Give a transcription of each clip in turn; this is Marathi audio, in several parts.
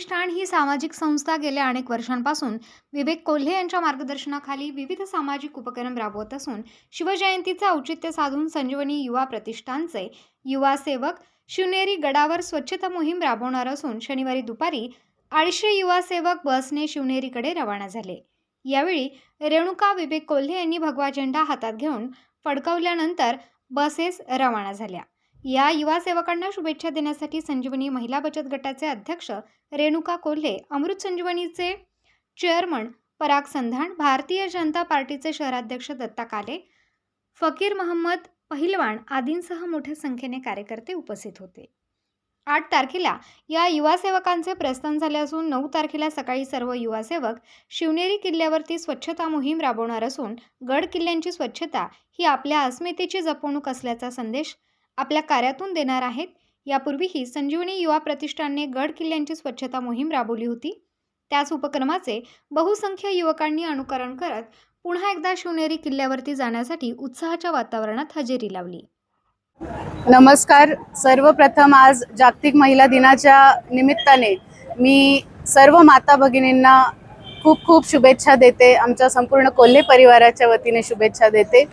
प्रतिष्ठान ही सामाजिक संस्था गेल्या अनेक वर्षांपासून. विवेक कोल्हे यांच्या मार्गदर्शनाखाली विविध सामाजिक उपक्रम राबवत असून शिवजयंतीचं औचित्य साधून संजीवनी युवा प्रतिष्ठानचे युवा सेवक शिवनेरी गडावर स्वच्छता मोहीम राबवणार असून शनिवारी दुपारी अडीचशे युवा सेवक बसने शिवनेरीकडे रवाना झाले. यावेळी रेणुका विवेक कोल्हे यांनी भगवा झेंडा हातात घेऊन फडकवल्यानंतर बसेस रवाना झाल्या. या युवा सेवकांना शुभेच्छा देण्यासाठी संजीवनी महिला बचत गटाचे अध्यक्ष रेणुका कोल्हे अमृत संजीवनीचे चेअरमन पराग संधान भारतीय जनता पार्टीचे शहराध्यक्ष दत्ता काले फकीर महम्मद पहिलवान आदींसह मोठ्या संख्येने कार्यकर्ते उपस्थित होते. आठ तारखेला या युवा सेवकांचे प्रस्थान झाले असून नऊ तारखेला सकाळी सर्व युवा सेवक शिवनेरी किल्ल्यावरती स्वच्छता मोहीम राबवणार असून गड किल्ल्यांची स्वच्छता ही आपल्या अस्मितेची जपवणूक असल्याचा संदेश आपल्या कार्यातून देणार आहेत. यापूर्वीही संजीवनी युवा प्रतिष्ठानने गड किल्ल्यांची स्वच्छता मोहीम राबवली होती. त्याच उपक्रमाचे बहुसंख्य युवकांनी अनुकरण करत पुन्हा एकदा शिवनेरी किल्ल्यावरती जाण्यासाठी उत्साहाच्या वातावरणात हजेरी लावली. नमस्कार. सर्वप्रथम आज जागतिक महिला दिनाच्या निमित्ताने मी सर्व माता भगिनींना खूप खूप शुभेच्छा देते. आमच्या संपूर्ण कोल्हे परिवाराच्या वतीने शुभेच्छा देते.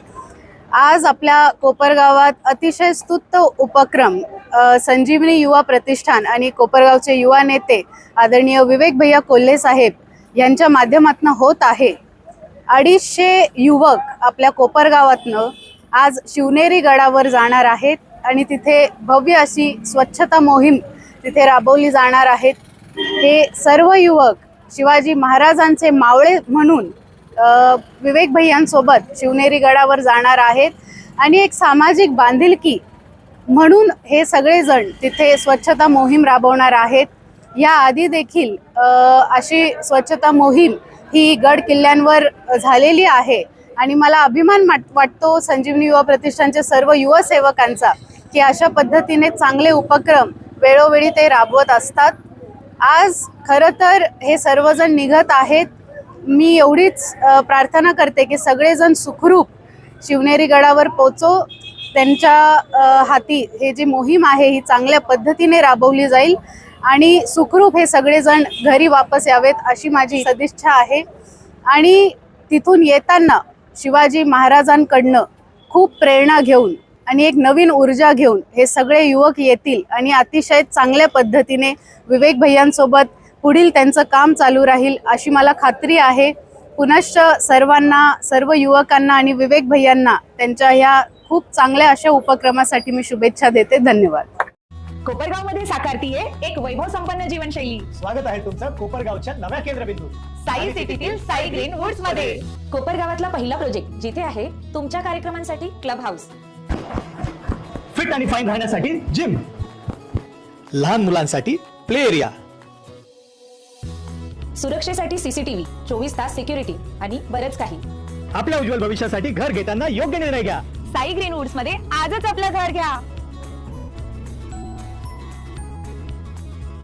आज आपल्या कोपरगावात अतिशय स्तुत्त उपक्रम संजीवनी युवा प्रतिष्ठान आणि कोपरगावचे युवा नेते आदरणीय विवेक भैया कोल्हे साहेब यांच्या माध्यमातून होत आहे. अडीचशे युवक आपल्या कोपरगावातनं आज शिवनेरी गडावर जाणार आहेत आणि तिथे भव्य अशी स्वच्छता मोहीम तिथे राबवली जाणार आहेत. हे सर्व युवक शिवाजी महाराजांचे मावळे म्हणून विवेक भैयांसोबत शिवनेरी गडावर जाणार आहेत. आणि एक सामाजिक बांधिलकी म्हणून हे सगळेजण तिथे स्वच्छता मोहीम राबवणार आहेत. या आधी देखील अशी स्वच्छता मोहीम ही गड किल्ल्यांवर झालेली आहे. आणि मला अभिमान माट- वाटतो संजीवनी युवा प्रतिष्ठानचे सर्व युवा सेवकांचा की अशा पद्धतीने चांगले उपक्रम वेळोवेळी ते राबवत असतात. आज खरं तर हे सर्वजण निघत आहेत. मी एवढीच प्रार्थना करते की सगळेजण सुखरूप शिवनेरी गडावर पोचो. त्यांच्या हाती हे जी मोहीम आहे ही चांगल्या पद्धतीने राबवली जाईल आणि सुखरूप हे सगळेजण घरी वापस यावेत अशी माझी सदिच्छा आहे. आणि तिथून येताना शिवाजी महाराजांकडनं खूप प्रेरणा घेऊन आणि एक नवीन ऊर्जा घेऊन हे सगळे युवक येतील आणि अतिशय चांगल्या पद्धतीने विवेक भैयांसोबत पुढील त्यांचं काम चालू राहील अशी मला खात्री आहे. पुनश्च सर्वांना सर्व युवकांना आणि विवेक भैयांना त्यांच्या ह्या खूप चांगल्या अशा उपक्रमासाठी मी शुभेच्छा देते. धन्यवाद. कोपरगावमध्ये साकारतीये एक वैभव संपन्न जीवनशैली. स्वागत आहे तुमचं कोपरगावच्या नव्या केंद्रबिंदू साई सिटीतील साई ग्रीन वुड्समध्ये कोपरगावातला पहिला प्रोजेक्ट जिथे आहे तुमच्या कार्यक्रमांसाठी क्लब हाऊस फिट आणि फाईन राहण्यासाठी जिम लहान मुलांसाठी प्ले एरिया सुरक्षेसाठी सीसीटीव्ही चोवीस तास सिक्युरिटी आणि बरंच काही. आपल्या उज्ज्वल भविष्यासाठी घर घेताना योग्य निर्णय घ्या. साई ग्रीन वुड्समध्ये आजच आपलं घर घ्या.